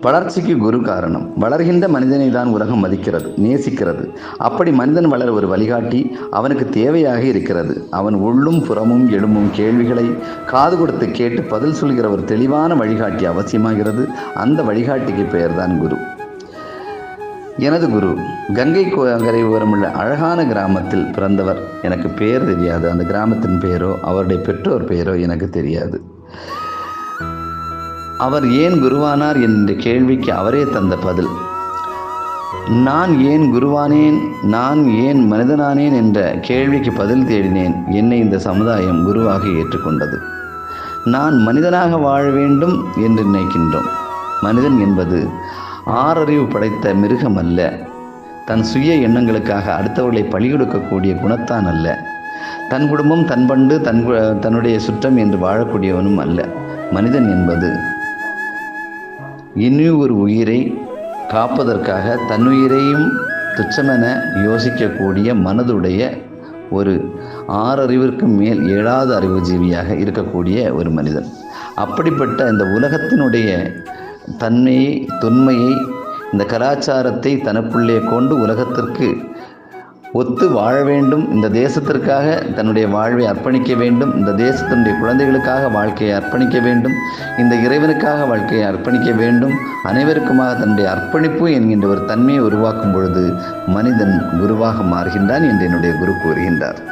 வளர்ச்சிக்கு குரு காரணம். வளர்கின்ற மனிதனை தான் உலகம் மதிக்கிறது நேசிக்கிறது. அப்படி மனிதன் வளர ஒரு வழிகாட்டி அவனுக்கு தேவையாக இருக்கிறது. அவன் உள்ளும் புறமும் எழும்பும் கேள்விகளை காது கொடுத்து கேட்டு பதில் சொல்கிற ஒரு தெளிவான வழிகாட்டி அவசியமாகிறது. அந்த வழிகாட்டிக்கு பெயர்தான் குரு. எனது குரு கங்கை கோ- கரை ஓரமுள்ள அழகான கிராமத்தில் பிறந்தவர். எனக்கு பெயர் தெரியாது. அந்த கிராமத்தின் பெயரோ அவருடைய பெற்றோர் பெயரோ எனக்கு தெரியாது. அவர் ஏன் குருவானார் என்ற கேள்விக்கு அவரே தந்த பதில். நான் ஏன் குருவானேன்? நான் ஏன் மனிதனானேன்? என்ற கேள்விக்கு பதில் தேடினேன் என்னை இந்த சமுதாயம் குருவாக ஏற்றுக்கொண்டது. நான் மனிதனாக வாழ வேண்டும் என்று நினைக்கின்றோம். மனிதன் என்பது ஆறறிவு படைத்த மிருகம் அல்ல. தன் சுய எண்ணங்களுக்காக அடுத்தவர்களை பழிகொடுக்கக்கூடிய குணத்தான் அல்ல. தன் குடும்பம் தன் பண்டு தன் கு- தன்னுடைய சுற்றம் என்று வாழக்கூடியவனும் அல்ல. மனிதன் என்பது இனி ஒரு உயிரை காப்பதற்காக தன்னுயிரையும் துச்சமென யோசிக்கக்கூடிய மனதுடைய ஒரு ஆறறிவிற்கு மேல் ஏழாவது அறிவு ஜீவியாக இருக்கக்கூடிய ஒரு மனிதன். அப்படிப்பட்ட இந்த உலகத்தினுடைய தன்மையை தொன்மையை இந்த கலாச்சாரத்தை தனக்குள்ளே கொண்டு உலகத்திற்கு ஒத்து வாழ வேண்டும். இந்த தேசத்திற்காக தன்னுடைய வாழ்வை அர்ப்பணிக்க வேண்டும். இந்த தேசத்தினுடைய குழந்தைகளுக்காக வாழ்க்கையை அர்ப்பணிக்க வேண்டும். இந்த இறைவனுக்காக வாழ்க்கையை அர்ப்பணிக்க வேண்டும். அனைவருக்குமாக தன்னுடைய அர்ப்பணிப்பு என்கின்ற ஒரு தன்மையை உருவாக்கும் பொழுது மனிதன் குருவாக மாறுகின்றான் என்று என்னுடைய குரு கூறுகின்றார்.